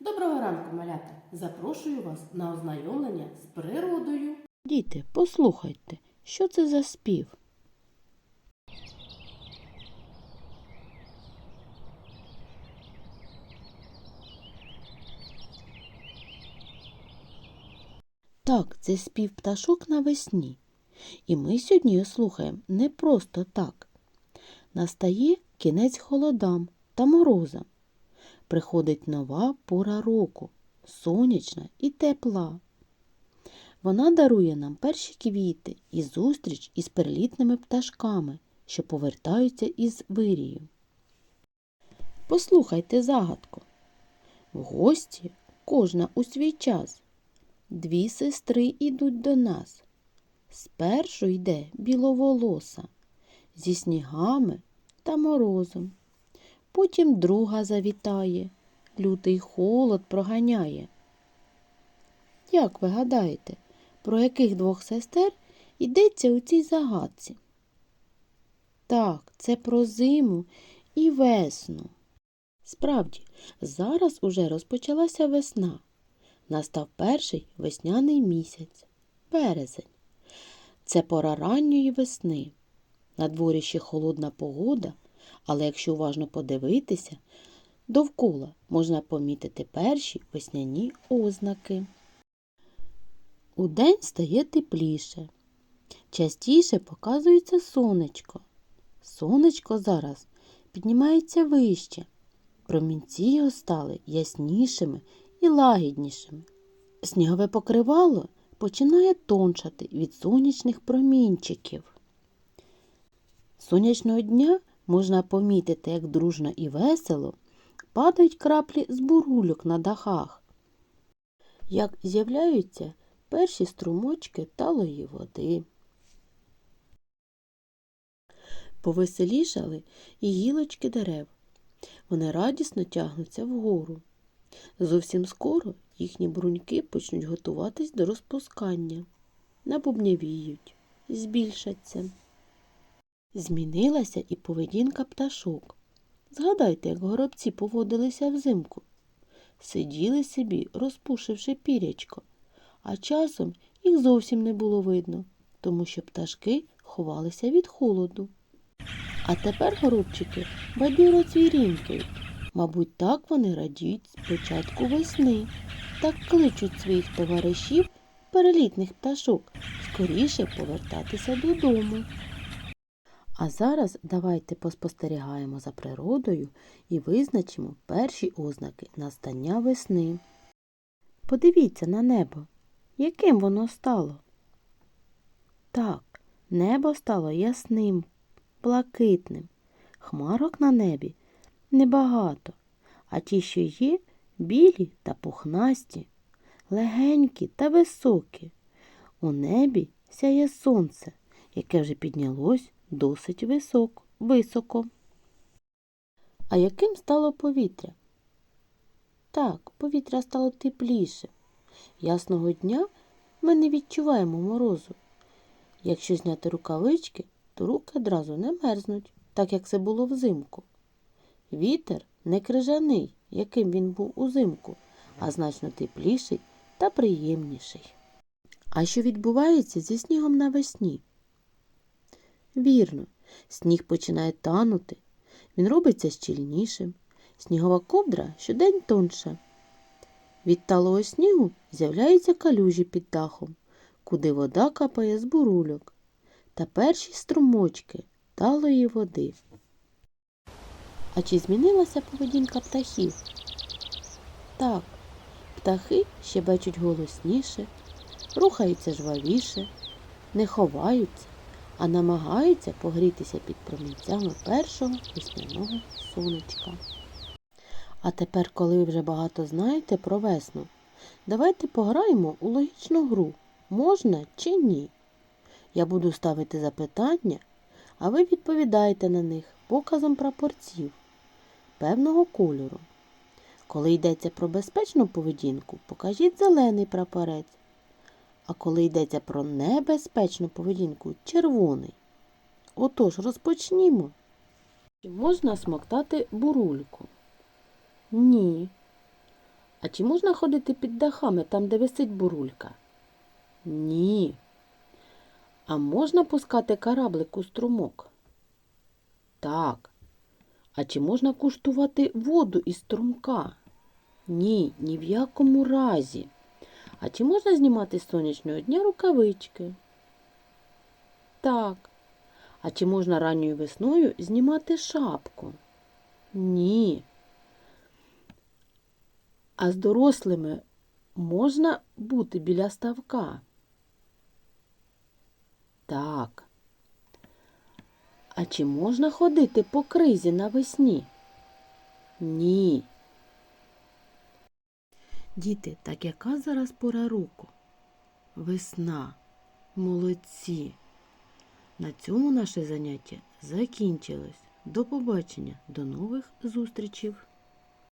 Доброго ранку, малята! Запрошую вас на ознайомлення з природою. Діти, послухайте, що це за спів? Так, це спів пташок навесні. І ми сьогодні його слухаємо не просто так. Настає кінець холодам та морозам. Приходить нова пора року, сонячна і тепла. Вона дарує нам перші квіти і зустріч із перелітними пташками, що повертаються із вирію. Послухайте загадку. В гості кожна у свій час. Дві сестри ідуть до нас. Спершу йде біловолоса зі снігами та морозом. Потім друга завітає, лютий холод проганяє. Як ви гадаєте, про яких двох сестер йдеться у цій загадці? Так, це про зиму і весну. Справді, зараз уже розпочалася весна. Настав перший весняний місяць березень. Це пора ранньої весни. На дворі ще холодна погода, але якщо уважно подивитися, довкола можна помітити перші весняні ознаки. Удень стає тепліше. Частіше показується сонечко. Сонечко зараз піднімається вище. Промінці його стали яснішими і лагіднішими. Снігове покривало починає тончати від сонячних промінчиків. Сонячного дня можна помітити, як дружно і весело падають краплі з бурульок на дахах, як з'являються перші струмочки талої води. Повеселішали і гілочки дерев. Вони радісно тягнуться вгору. Зовсім скоро їхні бруньки почнуть готуватись до розпускання, набубнявіють, збільшаться. Змінилася і поведінка пташок. Згадайте, як горобці поводилися взимку. Сиділи собі, розпушивши пірячко, а часом їх зовсім не було видно, тому що пташки ховалися від холоду. А тепер горобчики бадьоро цвірінькають. Мабуть, так вони радіють з початку весни, так кличуть своїх товаришів, перелітних пташок, скоріше повертатися додому. А зараз давайте поспостерігаємо за природою і визначимо перші ознаки настання весни. Подивіться на небо. Яким воно стало? Так, небо стало ясним, блакитним. Хмарок на небі небагато, а ті, що є, білі та пухнасті, легенькі та високі. У небі сяє сонце, яке вже піднялось досить високо. високо. А яким стало повітря? Так, повітря стало тепліше. Ясного дня ми не відчуваємо морозу. Якщо зняти рукавички, то руки одразу не мерзнуть, так як це було взимку. Вітер не крижаний, яким він був узимку, а значно тепліший та приємніший. А що відбувається зі снігом навесні? Вірно, сніг починає танути, він робиться щільнішим, снігова ковдра щодень тонша. Від талого снігу з'являються калюжі під дахом, куди вода капає з бурульок, та перші струмочки талої води. А чи змінилася поведінка птахів? Так, птахи щебечуть голосніше, рухаються жвавіше, не ховаються, а намагаються погрітися під промінцями першого весняного сонечка. А тепер, коли ви вже багато знаєте про весну, давайте пограємо у логічну гру можна чи ні. Я буду ставити запитання, а ви відповідаєте на них показом прапорців певного кольору. Коли йдеться про безпечну поведінку, покажіть зелений прапорець. А коли йдеться про небезпечну поведінку червоний. Отож, розпочнімо. Чи можна смоктати бурульку? Ні. А чи можна ходити під дахами там, де висить бурулька? Ні. А можна пускати кораблик у струмок? Так. А чи можна куштувати воду із струмка? Ні, ні в якому разі. А чи можна знімати з сонячного дня рукавички? Так. А чи можна ранньою весною знімати шапку? Ні. А з дорослими можна бути біля ставка? Так. А чи можна ходити по кризі навесні? Ні. Діти, так яка зараз пора року? Весна. Молодці. На цьому наше заняття закінчилось. До побачення, до нових зустрічей!